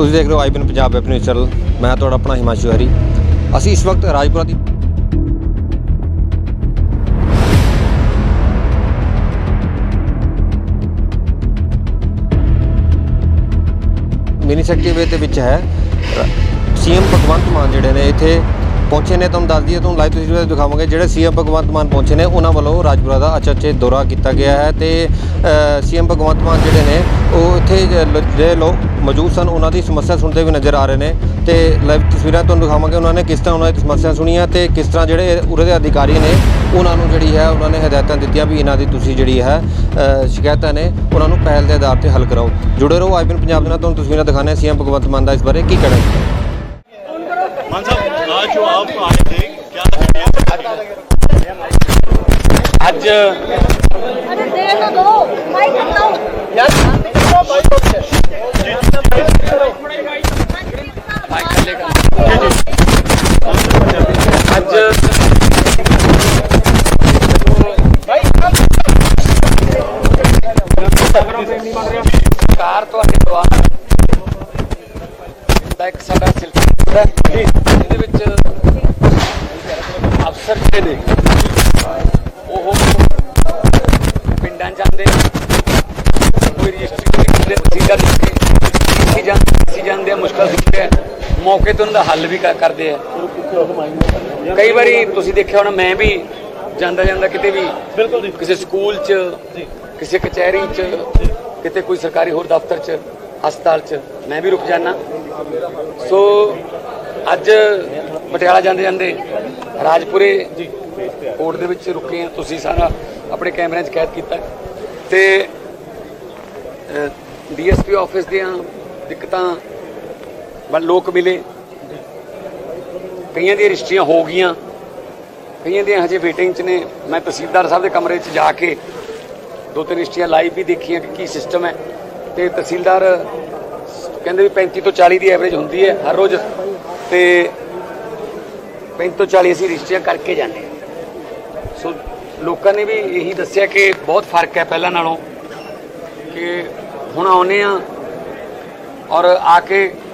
ਤੁਸੀਂ ਦੇਖ ਰਹੇ ਹੋ IPN Punjab web news channel ਮੈਂ ਤੁਹਾਡਾ ਆਪਣਾ ਹਿਮਾਂਸ਼ੂ ਹਰੀ। ਅਸੀਂ ਇਸ ਵਕਤ ਰਾਜਪੁਰਾ ਦੀ ਮਿਨੀ ਸੈਕਟਰੀ ਦੇ ਵਿੱਚ ਹੈ। ਸੀਐਮ ਭਗਵੰਤ ਮਾਨ ਜਿਹੜੇ ਨੇ ਇੱਥੇ ਪਹੁੰਚੇ ਨੇ, ਤੁਹਾਨੂੰ ਦੱਸ ਦਈਏ, ਤੁਹਾਨੂੰ ਲਾਈਵ ਤਸਵੀਰਾਂ ਦਿਖਾਵਾਂਗੇ, ਜਿਹੜੇ ਸੀਐਮ ਭਗਵੰਤ ਮਾਨ ਪਹੁੰਚੇ ਨੇ, ਉਹਨਾਂ ਵੱਲੋਂ ਰਾਜਪੁਰਾ ਦਾ ਅਚਨਚੇ ਦੌਰਾ ਕੀਤਾ ਗਿਆ ਹੈ ਤੇ ਸੀਐਮ ਭਗਵੰਤ ਮਾਨ ਜਿਹੜੇ ਨੇ, ਉਹ ਇੱਥੇ ਜਿਹੜੇ ਲੋਕ ਮੌਜੂਦ ਸਨ, ਉਹਨਾਂ ਦੀ ਸਮੱਸਿਆ ਸੁਣਦੇ ਵੀ ਨਜ਼ਰ ਆ ਰਹੇ ਨੇ ਤੇ ਲਾਈਵ ਤਸਵੀਰਾਂ ਤੁਹਾਨੂੰ ਦਿਖਾਵਾਂਗੇ, ਉਹਨਾਂ ਨੇ ਕਿਸ ਤਰ੍ਹਾਂ ਉਹਨਾਂ ਦੀ ਸਮੱਸਿਆ ਸੁਣੀਆਂ ਤੇ ਕਿਸ ਤਰ੍ਹਾਂ ਜਿਹੜੇ ਉਰੇ ਦੇ ਅਧਿਕਾਰੀ ਨੇ, ਉਹਨਾਂ ਨੂੰ ਜਿਹੜੀ ਹੈ, ਉਹਨਾਂ ਨੇ ਹਦਾਇਤਾਂ ਦਿੱਤੀਆਂ ਵੀ ਇਹਨਾਂ ਦੀ ਤੁਸੀਂ ਜਿਹੜੀ ਹੈ ਸ਼ਿਕਾਇਤਾਂ ਨੇ, ਉਹਨਾਂ ਨੂੰ ਪਹਿਲ ਦੇ ਆਧਾਰ ਤੇ ਹੱਲ ਕਰਾਓ। ਜੁੜੇ ਰਹੋ ਆਈਪੀਐਨ ਪੰਜਾਬ ਦੇ ਨਾਲ, ਤੁਹਾਨੂੰ ਤਸਵੀਰਾਂ ਦਿਖਾਣੇ ਸੀਐਮ ਭਗਵੰਤ ਮਾਨ ਦਾ ਇਸ ਬਾਰੇ ਕੀ ਕਹਿਣਾ ਹੈ? आज जो आप आए थे क्या तकलीफ ਅੱਜ अरे दे तो दो माइक हटाओ ਅੱਜ ਕਾਰ ਤੁਹਾਡੇ ਦੁਆਰਾ ਦਾ ਇੱਕ ਸਾਡਾ ਸਿਲਸਿਲਾ ਹੈ ਇਹਦੇ ਵਿੱਚ ਮੌਕੇ ਤੇ ਉਹਨਾਂ ਦਾ ਹੱਲ ਵੀ ਕਰਦੇ ਆ। ਕਈ ਵਾਰੀ ਤੁਸੀਂ ਦੇਖਿਆ ਹੋਣਾ ਮੈਂ ਵੀ ਜਾਂਦਾ ਜਾਂਦਾ ਕਿਤੇ ਵੀ ਕਿਸੇ ਸਕੂਲ 'ਚ ਕਿਸੇ ਕਚਹਿਰੀ 'ਚ ਕਿਤੇ ਕੋਈ ਸਰਕਾਰੀ ਹੋਰ ਦਫ਼ਤਰ 'ਚ ਹਸਪਤਾਲ 'ਚ ਮੈਂ ਵੀ ਰੁਕ ਜਾਣਾ ਸੋ ਅੱਜ ਪਟਿਆਲਾ ਜਾਂਦੇ ਜਾਂਦੇ ਰਾਜਪੁਰੇ ਕੋਰਟ ਦੇ ਵਿੱਚ ਰੁਕੇ ਆ। ਤੁਸੀਂ ਸਾਰਾ ਆਪਣੇ ਕੈਮਰਿਆਂ 'ਚ ਕੈਦ ਕੀਤਾ। ਤੇ ਡੀਐਸਪੀ ਆਫਿਸ ਦੀਆਂ ਦਿੱਕਤਾਂ ਵੱਲ ਲੋਕ ਮਿਲੇ। ਕਈਆਂ ਦੀਆਂ ਰਜਿਸਟਰੀਆਂ ਹੋ ਗਈਆਂ। ਕਈਆਂ ਦੀਆਂ ਹਜੇ ਵੇਟਿੰਗ 'ਚ ਨੇ। ਮੈਂ ਤਹਿਸੀਲਦਾਰ ਸਾਹਿਬ ਦੇ ਕਮਰੇ 'ਚ ਜਾ ਕੇ ਦੋ ਤਿੰਨ ਰਜਿਸਟਰੀਆਂ ਲਾਈਵ ਵੀ ਦੇਖੀਆਂ ਕਿ ਕੀ ਸਿਸਟਮ ਹੈ। ਤੇ ਤਹਿਸੀਲਦਾਰ ਕਹਿੰਦੇ ਵੀ 35 ਤੋਂ 40 ਦੀ ਐਵਰੇਜ ਹੁੰਦੀ ਹੈ ਹਰ ਰੋਜ਼। ਤੇ 35 ਤੋਂ 40 ਅਸੀਂ ਰਜਿਸਟਰੀਆਂ ਕਰਕੇ ਜਾਂਦੇ ਹਾਂ। ਸੋ ਲੋਕਾਂ ਨੇ ਵੀ ਇਹੀ ਦੱਸਿਆ ਕਿ ਬਹੁਤ ਫ਼ਰਕ ਹੈ ਪਹਿਲਾਂ ਨਾਲੋਂ ਕਿ ਹੁਣ ਆਉਨੇ ਆ ਔਰ ਆ ਕੇ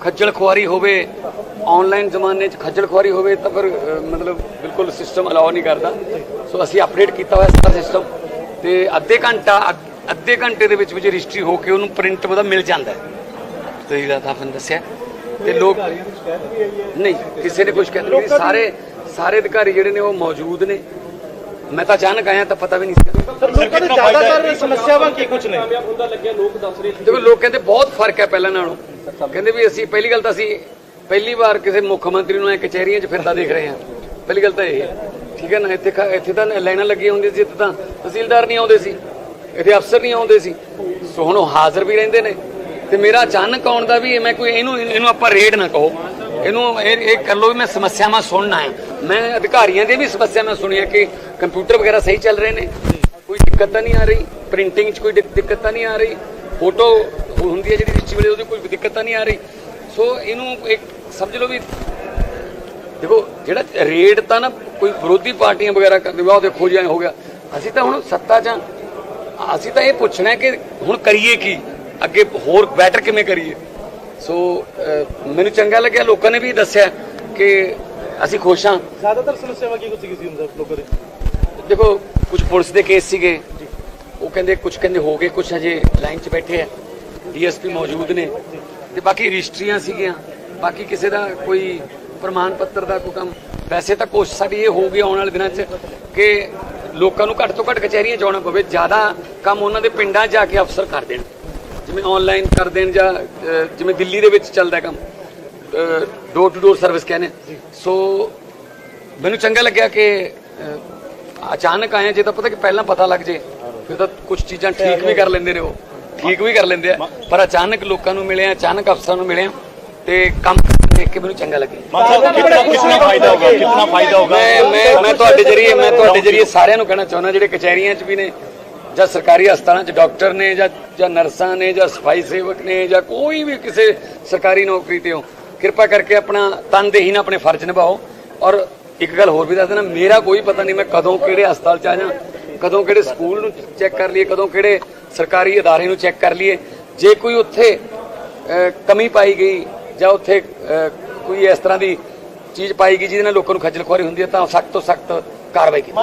ਖੱਜਲ ਖੁਆਰੀ ਹੋਵੇ ਆਨਲਾਈਨ ਜ਼ਮਾਨੇ 'ਚ ਖੱਜਲ ਖੁਆਰੀ ਹੋਵੇ ਤਾਂ ਫਿਰ ਮਤਲਬ ਬਿਲਕੁਲ ਸਿਸਟਮ ਅਲਾਉ ਨਹੀਂ ਕਰਦਾ। ਸੋ ਅਸੀਂ ਅਪਡੇਟ ਕੀਤਾ ਹੋਇਆ ਸਾਰਾ ਸਿਸਟਮ ਤੇ ਅੱਧੇ ਘੰਟਾ ਅੱਧੇ ਘੰਟੇ ਦੇ ਵਿੱਚ ਵਿੱਚ ਰਜਿਸਟਰੀ ਹੋ ਕੇ ਉਹਨੂੰ ਪ੍ਰਿੰਟ ਉਹਦਾ ਮਿਲ ਜਾਂਦਾ ਤੇ ਇਹਦਾ ਤਾਂ ਦੱਸਿਆ। ਤੇ ਲੋਕ ਨਹੀਂ ਕਿਸੇ ਨੇ ਕੁਝ ਕਹਿੰਦੇ ਨਹੀਂ। ਸਾਰੇ ਸਾਰੇ ਅਧਿਕਾਰੀ ਜਿਹੜੇ ਨੇ ਉਹ ਮੌਜੂਦ ਨੇ। ਮੈਂ ਤਾਂ ਅਚਾਨਕ ਆਇਆ ਤਾਂ ਪਤਾ ਵੀ ਨਹੀਂ ਸੀ। ਲੋਕਾਂ ਦੇ ਜ਼ਿਆਦਾਤਰ ਸਮੱਸਿਆਵਾਂ ਕੀ ਕੁਝ ਨੇ? ਦੇਖੋ ਲੋਕ ਕਹਿੰਦੇ ਬਹੁਤ ਫ਼ਰਕ ਹੈ ਪਹਿਲਾਂ ਨਾਲੋਂ। ਕਹਿੰਦੇ ਵੀ ਅਸੀਂ, ਪਹਿਲੀ ਗੱਲ ਤਾਂ ਅਸੀਂ ਪਹਿਲੀ ਵਾਰ ਕਿਸੇ ਮੁੱਖ ਮੰਤਰੀ ਨੂੰ ਐ ਕਚਹਿਰੀਆਂ 'ਚ ਫਿਰਦਾ ਦੇਖ ਰਹੇ ਹਾਂ। ਪਹਿਲੀ ਗੱਲ ਤਾਂ ਇਹ ਹੈ। ਠੀਕ ਹੈ ਨਾ? ਇੱਥੇ ਇੱਥੇ ਤਾਂ ਲਾਈਨਾਂ ਲੱਗੀਆਂ ਹੁੰਦੀਆਂ ਸੀ, ਇੱਥੇ ਤਾਂ ਤਹਿਸੀਲਦਾਰ ਨਹੀਂ ਆਉਂਦੇ ਸੀ। ਇੱਥੇ ਅਫਸਰ ਨਹੀਂ ਆਉਂਦੇ ਸੀ। ਸੋ ਹੁਣ ਉਹ ਹਾਜ਼ਰ ਵੀ ਰਹਿੰਦੇ ਨੇ। ਤੇ ਮੇਰਾ ਅਚਾਨਕ ਆਉਣ ਦਾ ਵੀ ਮੈਂ ਕੋਈ, ਇਹਨੂੰ ਇਹਨੂੰ ਆਪਾਂ ਰੇਡ ਨਾ ਕਹੋ। ਇਹਨੂੰ ਇਹ ਕਰ ਲਓ ਵੀ ਮੈਂ ਸਮੱਸਿਆਵਾਂ ਸੁਣਨਾ ਹੈ ਮੈਂ ਅਧਿਕਾਰੀਆਂ ਦੀ ਵੀ ਸਮੱਸਿਆਵਾਂ ਸੁਣੀਆਂ ਕਿ ਕੰਪਿਊਟਰ ਵਗੈਰਾ ਸਹੀ ਚੱਲ ਰਹੇ ਨੇ। ਕੋਈ ਦਿੱਕਤ ਤਾਂ ਨਹੀਂ ਆ ਰਹੀ। ਪ੍ਰਿੰਟਿੰਗ 'ਚ ਕੋਈ ਦਿੱਕਤ ਤਾਂ ਨਹੀਂ ਆ ਰਹੀ। ਫੋਟੋ ਹੁੰਦੀ ਹੈ ਜਿਹੜੀ ਰਜਿਸਟਰੀ ਵੇਲੇ ਉਹਦੀ ਕੋਈ ਦਿੱਕਤ ਤਾਂ ਨਹੀਂ ਆ ਰਹੀ। ਸੋ ਇਹਨੂੰ ਇੱਕ ਸਮਝ ਲਓ ਵੀ ਦੇਖੋ ਜਿਹੜਾ ਰੇਡ ਤਾਂ ਨਾ ਕੋਈ ਵਿਰੋਧੀ ਪਾਰਟੀਆਂ ਵਗੈਰਾ ਕਰਦੇ ਵਾ ਉਹ ਦੇਖੋ ਜੀ ਐਂ ਹੋ ਗਿਆ। ਅਸੀਂ ਤਾਂ ਹੁਣ ਸੱਤਾ 'ਚ। ਅਸੀਂ ਤਾਂ ਇਹ ਪੁੱਛਣਾ ਹੈ ਕਿ ਹੁਣ ਕਰੀਏ ਕੀ? ਅੱਗੇ ਹੋਰ ਬੈਟਰ ਕਿਵੇਂ ਕਰੀਏ? ਸੋ ਮੈਨੂੰ ਚੰਗਾ ਲੱਗਿਆ ਲੋਕਾਂ ਨੇ ਵੀ ਦੱਸਿਆ ਕਿ ਅਸੀਂ ਖੁਸ਼ ਹਾਂ। ਜ਼ਿਆਦਾਤਰ ਸਮੱਸਿਆਵਾਂ ਕੀ ਕੁਝ ਸੀ ਹੁੰਦਾ ਲੋਕਾਂ ਦੇ। ਦੇਖੋ ਕੁਝ ਪੁਲਿਸ ਦੇ ਕੇਸ ਸੀਗੇ। ਉਹ ਕਹਿੰਦੇ ਕੁਝ ਕਹਿੰਦੇ ਹੋ ਗਏ ਕੁਝ ਹਜੇ ਲਾਈਨ 'ਚ ਬੈਠੇ ਆ। ਡੀਐਸਪੀ ਮੌਜੂਦ ਨੇ ਤੇ ਬਾਕੀ ਰਜਿਸਟਰੀਆਂ ਸੀਗੀਆਂ। ਬਾਕੀ ਕਿਸੇ ਦਾ ਕੋਈ ਪ੍ਰਮਾਣ ਪੱਤਰ ਦਾ ਕੋਈ ਕੰਮ। ਵੈਸੇ ਤਾਂ ਕੋਸ਼ਿਸ਼ ਸਾਡੀ ਇਹ ਹੋਊਗੀ ਆਉਣ ਵਾਲੇ ਦਿਨਾਂ 'ਚ ਕਿ ਲੋਕਾਂ ਨੂੰ ਘੱਟ ਤੋਂ ਘੱਟ ਕਚਹਿਰੀਆਂ ਜਾਣਾ ਪਵੇ। ਜ਼ਿਆਦਾ ਕੰਮ ਉਹਨਾਂ ਦੇ ਪਿੰਡਾਂ ਜਾ ਕੇ ਅਫਸਰ ਕਰ ਦੇਣ। ਜਿਵੇਂ ਆਨਲਾਈਨ ਕਰ ਦੇਣ ਜਾਂ ਜਿਵੇਂ ਦਿੱਲੀ ਦੇ ਵਿੱਚ ਚੱਲਦਾ ਕੰਮ। ਡੋਰ ਟੂ ਡੋਰ ਸਰਵਿਸ ਕਹਿੰਦੇ ਸੋ ਮੈਨੂੰ ਚੰਗਾ ਲੱਗਿਆ ਕਿ ਅਚਾਨਕ ਆਏ ਜੇ ਤਾਂ ਪਤਾ ਕਿ ਪਹਿਲਾਂ ਪਤਾ ਲੱਗ ਜੇ, ਫਿਰ ਤਾਂ ਕੁਝ ਚੀਜ਼ਾਂ ਠੀਕ ਵੀ ਕਰ ਲੈਂਦੇ ਨੇ ਉਹ। ਠੀਕ ਵੀ ਕਰ ਲੈਂਦੇ ਆ। ਪਰ ਅਚਾਨਕ ਲੋਕਾਂ ਨੂੰ ਮਿਲੇ ਆ ਅਚਾਨਕ ਅਫਸਰਾਂ ਨੂੰ ਮਿਲੇ ਆ ਤੇ ਕੰਮ ਦੇਖ ਕੇ ਮੈਨੂੰ ਚੰਗਾ ਲੱਗੇ ਮੈਂ ਤੁਹਾਡੇ ਜਰੀਏ ਮੈਂ ਤੁਹਾਡੇ ਜਰੀਏ ਸਾਰਿਆਂ ਨੂੰ ਕਹਿਣਾ ਚਾਹੁੰਦਾ ਜਿਹੜੇ ਕਚਹਿਰੀਆਂ 'ਚ ਵੀ ਨੇ ਜਾਂ ਸਰਕਾਰੀ ਹਸਪਤਾਲਾਂ 'ਚ ਡਾਕਟਰ ਨੇ ਜਾਂ ਜਾਂ ਨਰਸਾਂ ਨੇ ਜਾਂ ਸਫ਼ਾਈ ਸੇਵਕ ਨੇ ਜਾਂ ਕੋਈ ਵੀ ਕਿਸੇ ਸਰਕਾਰੀ ਨੌਕਰੀ ਤੇ ਹੋ ਕਿਰਪਾ ਕਰਕੇ ਆਪਣਾ ਤਨਦੇਹੀ ਨਾਲ ਆਪਣੇ ਫਰਜ਼ ਨਿਭਾਓ। ਔਰ ਇੱਕ ਗੱਲ ਹੋਰ ਵੀ ਦੱਸ ਦੇਣਾ ਮੇਰਾ ਕੋਈ ਪਤਾ ਨਹੀਂ ਮੈਂ ਕਦੋਂ ਕਿਹੜੇ ਹਸਪਤਾਲ 'ਚ ਆ ਜਾਂ ਕਦੋਂ ਕਿਹੜੇ ਸਕੂਲ ਨੂੰ ਚੈੱਕ ਕਰ ਲਈਏ ਕਦੋਂ ਕਿਹੜੇ ਸਰਕਾਰੀ ਅਦਾਰੇ ਨੂੰ ਚੈੱਕ ਕਰ ਲਈਏ। ਜੇ ਕੋਈ ਉੱਥੇ ਕਮੀ ਪਾਈ ਗਈ ਜਾਂ ਉੱਥੇ ਕੋਈ ਇਸ ਤਰ੍ਹਾਂ ਦੀ ਚੀਜ਼ ਪਾਈ ਗਈ ਜਿਹਦੇ ਨਾਲ ਲੋਕਾਂ ਨੂੰ ਖੱਜਲ ਖੁਆਰੀ ਹੁੰਦੀ ਹੈ ਤਾਂ ਸਖਤ ਤੋਂ ਸਖਤ ਕਾਰਵਾਈ ਕੀਤੀ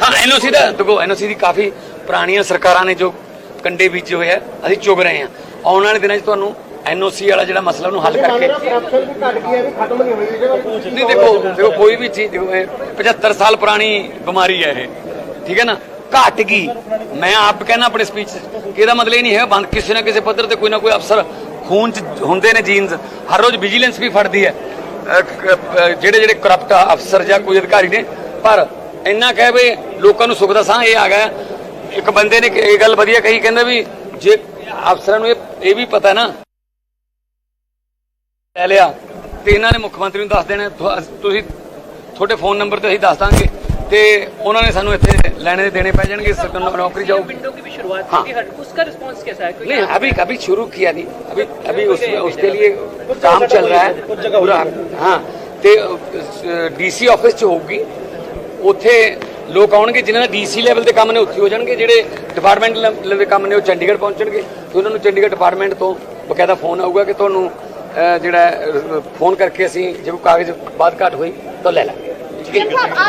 ਹਾਂ ਐਨਓਸੀ ਦਾ ਦੇਖੋ ਐਨਓਸੀ ਦੀ ਕਾਫੀ ਪੁਰਾਣੀਆਂ ਸਰਕਾਰਾਂ ਨੇ ਜੋ ਕੰਡੇ ਬੀਜੇ ਹੋਏ ਆ ਅਸੀਂ ਚੁਗ ਰਹੇ ਹਾਂ। ਆਉਣ ਵਾਲੇ ਦਿਨਾਂ 'ਚ ਤੁਹਾਨੂੰ ਐਨਓਸੀ ਵਾਲਾ ਜਿਹੜਾ ਮਸਲਾ ਉਹਨੂੰ ਹੱਲ ਕਰਕੇ ਨਹੀਂ ਦੇਖੋ ਦੇਖੋ ਕੋਈ ਵੀ ਚੀਜ਼ ਦੇਖੋ ਇਹ 75 ਸਾਲ ਪੁਰਾਣੀ ਬਿਮਾਰੀ ਹੈ ਇਹ ਠੀਕ ਹੈ ਨਾ? ਘਟ ਗਈ ਮੈਂ ਆਪ ਕਹਿਣਾ ਆਪਣੇ ਸਪੀਚ ਇਹਦਾ ਮਤਲਬ ਇਹ ਨਹੀਂ ਹੈ ਬੰਦ ਕਿਸੇ ਨਾ ਕਿਸੇ ਪੱਧਰ ਤੇ ਕੋਈ ਨਾ ਕੋਈ ਅਫਸਰ ਖੂਨ ਚ ਹੁੰਦੇ ਨੇ ਜੀਨਸ ਹਰ ਰੋਜ਼ ਵਿਜੀਲੈਂਸ ਵੀ ਫੜਦੀ ਹੈ। ਜਿਹੜੇ ਜਿਹੜੇ ਕਰਪਟ ਅਫਸਰ ਜਾਂ ਕੋਈ ਅਧਿਕਾਰੀ ਨੇ ਪਰ ਇੰਨਾ ਕਹਿ ਵੀ ਲੋਕਾਂ ਨੂੰ ਸੁੱਖ ਦਾ ਸਾਹ ਇਹ ਆ ਗਿਆ। ਇੱਕ ਬੰਦੇ ਨੇ ਇਹ ਗੱਲ ਵਧੀਆ ਕਹੀ ਕਹਿੰਦਾ ਵੀ ਜੇ ਅਫਸਰਾਂ ਨੂੰ ਇਹ ਵੀ ਪਤਾ ਨਾ ਲੈ ਲਿਆ ਤੇ ਇਹਨਾਂ ਨੇ ਮੁੱਖ ਮੰਤਰੀ ਨੂੰ ਦੱਸ ਦੇਣਾ ਤੁਹਾ- ਤੁਸੀਂ ਤੁਹਾਡੇ ਫੋਨ ਨੰਬਰ ਤੇ ਅਸੀਂ ਦੱਸ ਦਾਂਗੇ ਤੇ ਉਹਨਾਂ ਨੇ ਸਾਨੂੰ ਇੱਥੇ ਲੈਣੇ ਦੇ ਦੇਣੇ ਪੈ ਜਾਣਗੇ ਸਰਕਾਰ ਨੌਕਰੀ ਜਾਊ विंडो की भी शुरुआत हाँ। की थी हर उसका रिस्पांस कैसा है नहीं अभी अभी शुरू किया नहीं अभी अभी उस, उसके लिए काम चल रहा है पूरा हाँ ਤੇ ਡੀਸੀ ਆਫਿਸ ਚ ਹੋਊਗੀ ਉੱਥੇ ਲੋਕ ਆਉਣਗੇ ਜਿਨ੍ਹਾਂ ਦਾ ਡੀਸੀ ਲੈਵਲ ਦੇ ਕੰਮ ਨੇ ਉੱਥੇ ਹੋ ਜਾਣਗੇ ਜਿਹੜੇ ਡਿਪਾਰਟਮੈਂਟ ਲੈਵਲ ਦੇ ਕੰਮ ਨੇ ਉਹ ਚੰਡੀਗੜ੍ਹ ਪਹੁੰਚਣਗੇ ਤੇ ਉਹਨਾਂ ਨੂੰ ਚੰਡੀਗੜ੍ਹ ਡਿਪਾਰਟਮੈਂਟ ਤੋਂ ਬਕਾਇਦਾ ਫੋਨ ਆਊਗਾ ਕਿ ਤੁਹਾਨੂੰ ਅਹ, ਜਿਹੜਾ ਫੋਨ ਕਰਕੇ ਅਸੀਂ ਜੇ ਕੋਈ ਕਾਗਜ਼ ਬਾਤ ਘਾਟ ਹੋਈ ਤਾਂ ਲੈ ਲਾਂਗੇ। ਸਾਹਿਬ